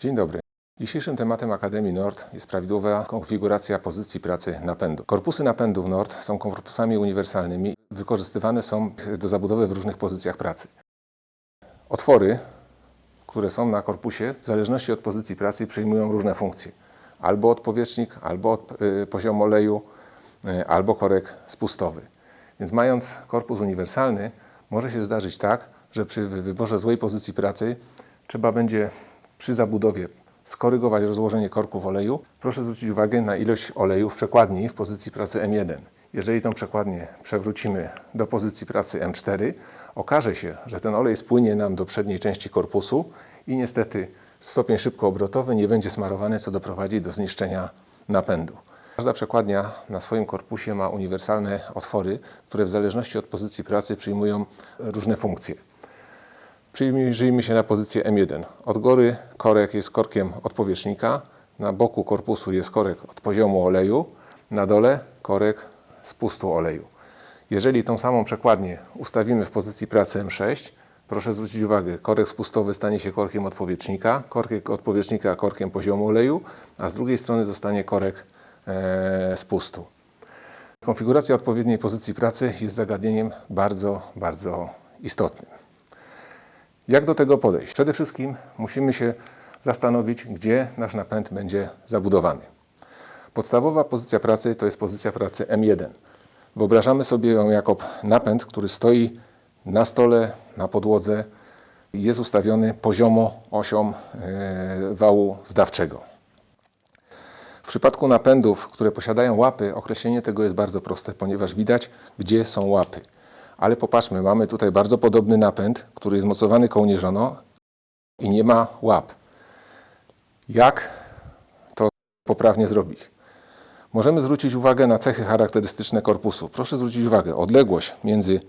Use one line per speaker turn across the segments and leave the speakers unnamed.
Dzień dobry. Dzisiejszym tematem Akademii Nord jest prawidłowa konfiguracja pozycji pracy napędu. Korpusy napędów Nord są korpusami uniwersalnymi. Wykorzystywane są do zabudowy w różnych pozycjach pracy. Otwory, które są na korpusie, w zależności od pozycji pracy przyjmują różne funkcje. Albo odpowietrznik, albo od, y, poziom oleju, y, albo korek spustowy. Więc mając korpus uniwersalny, może się zdarzyć tak, że przy wy- wyborze złej pozycji pracy trzeba będzie przy zabudowie skorygować rozłożenie korków oleju. Proszę zwrócić uwagę na ilość oleju w przekładni w pozycji pracy M1. Jeżeli tą przekładnię przewrócimy do pozycji pracy M4, okaże się, że ten olej spłynie nam do przedniej części korpusu i niestety stopień szybkoobrotowy nie będzie smarowany, co doprowadzi do zniszczenia napędu. Każda przekładnia na swoim korpusie ma uniwersalne otwory, które w zależności od pozycji pracy przyjmują różne funkcje. Przyjrzyjmy się na pozycję M1. Od góry korek jest korkiem od powierzchnika, na boku korpusu jest korek od poziomu oleju, na dole korek z pustu oleju. Jeżeli tą samą przekładnię ustawimy w pozycji pracy M6, proszę zwrócić uwagę, korek spustowy stanie się korkiem od powietrznika, korek od powierzchnika korkiem poziomu oleju, a z drugiej strony zostanie korek e, z pustu. Konfiguracja odpowiedniej pozycji pracy jest zagadnieniem bardzo, bardzo istotnym. Jak do tego podejść? Przede wszystkim musimy się zastanowić, gdzie nasz napęd będzie zabudowany. Podstawowa pozycja pracy to jest pozycja pracy M1. Wyobrażamy sobie ją jako napęd, który stoi na stole, na podłodze i jest ustawiony poziomo osią e, wału zdawczego. W przypadku napędów, które posiadają łapy, określenie tego jest bardzo proste, ponieważ widać, gdzie są łapy. Ale popatrzmy, mamy tutaj bardzo podobny napęd, który jest mocowany kołnierzono i nie ma łap. Jak to poprawnie zrobić? Możemy zwrócić uwagę na cechy charakterystyczne korpusu. Proszę zwrócić uwagę, odległość między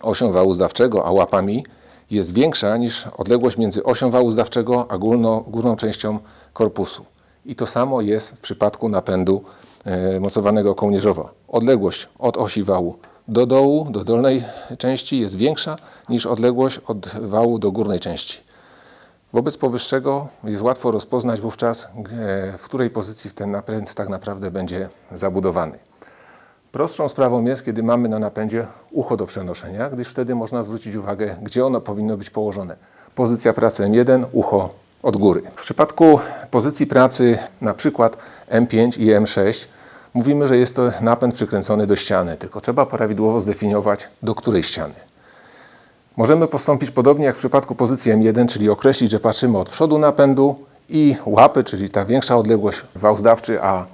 osią wału zdawczego a łapami jest większa niż odległość między osią wału zdawczego a górną, górną częścią korpusu. I to samo jest w przypadku napędu e, mocowanego kołnierzowo. Odległość od osi wału do dołu, do dolnej części jest większa niż odległość od wału do górnej części. Wobec powyższego jest łatwo rozpoznać wówczas, w której pozycji ten napęd tak naprawdę będzie zabudowany. Prostszą sprawą jest, kiedy mamy na napędzie ucho do przenoszenia, gdyż wtedy można zwrócić uwagę, gdzie ono powinno być położone. Pozycja pracy M1, ucho od góry. W przypadku pozycji pracy na przykład M5 i M6 mówimy, że jest to napęd przykręcony do ściany, tylko trzeba prawidłowo zdefiniować, do której ściany. Możemy postąpić podobnie jak w przypadku pozycji M1, czyli określić, że patrzymy od przodu napędu i łapy, czyli ta większa odległość wał zdawczy, a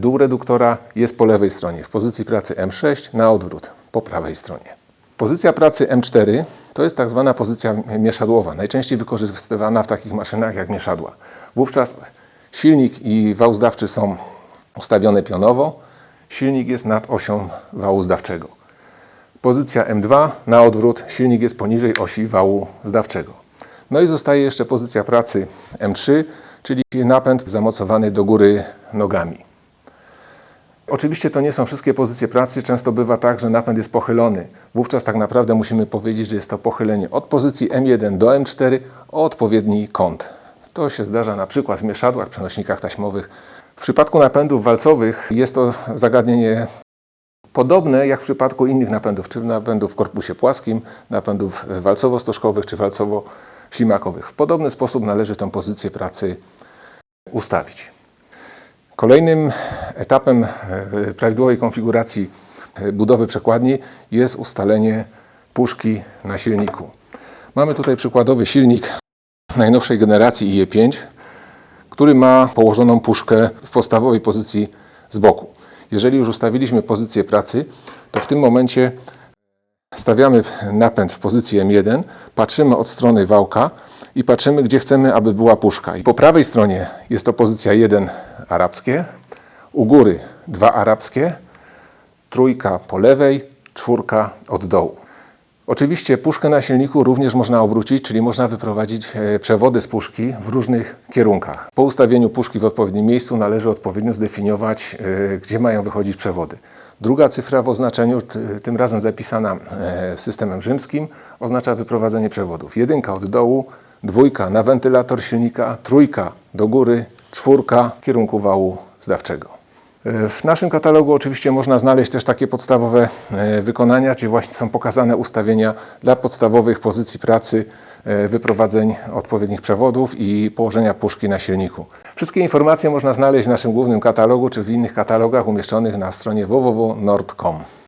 dół reduktora jest po lewej stronie. W pozycji pracy M6 na odwrót, po prawej stronie. Pozycja pracy M4 to jest tak zwana pozycja mieszadłowa, najczęściej wykorzystywana w takich maszynach jak mieszadła. Wówczas silnik i wał zdawczy są ustawione pionowo, silnik jest nad osią wału zdawczego. Pozycja M2 na odwrót, silnik jest poniżej osi wału zdawczego. No i zostaje jeszcze pozycja pracy M3, czyli napęd zamocowany do góry nogami. Oczywiście to nie są wszystkie pozycje pracy. Często bywa tak, że napęd jest pochylony. Wówczas tak naprawdę musimy powiedzieć, że jest to pochylenie od pozycji M1 do M4 o odpowiedni kąt. To się zdarza na przykład w mieszadłach, przenośnikach taśmowych. W przypadku napędów walcowych jest to zagadnienie podobne jak w przypadku innych napędów, czy napędów w korpusie płaskim, napędów walcowo-stożkowych czy walcowo-ślimakowych. W podobny sposób należy tę pozycję pracy ustawić. Kolejnym etapem e, prawidłowej konfiguracji e, budowy przekładni jest ustalenie puszki na silniku. Mamy tutaj przykładowy silnik najnowszej generacji IE5, który ma położoną puszkę w podstawowej pozycji z boku. Jeżeli już ustawiliśmy pozycję pracy, to w tym momencie stawiamy napęd w pozycji M1, patrzymy od strony wałka i patrzymy, gdzie chcemy, aby była puszka. I po prawej stronie jest to pozycja 1 arabskie, u góry 2 arabskie, trójka po lewej, czwórka od dołu. Oczywiście puszkę na silniku również można obrócić, czyli można wyprowadzić e, przewody z puszki w różnych kierunkach. Po ustawieniu puszki w odpowiednim miejscu należy odpowiednio zdefiniować, e, gdzie mają wychodzić przewody. Druga cyfra w oznaczeniu, tym razem zapisana e, systemem rzymskim, oznacza wyprowadzenie przewodów. Jedynka od dołu, dwójka na wentylator silnika, trójka do góry, czwórka w kierunku wału zdawczego. W naszym katalogu oczywiście można znaleźć też takie podstawowe e, wykonania, gdzie właśnie są pokazane ustawienia dla podstawowych pozycji pracy, e, wyprowadzeń odpowiednich przewodów i położenia puszki na silniku. Wszystkie informacje można znaleźć w naszym głównym katalogu czy w innych katalogach umieszczonych na stronie www.nord.com.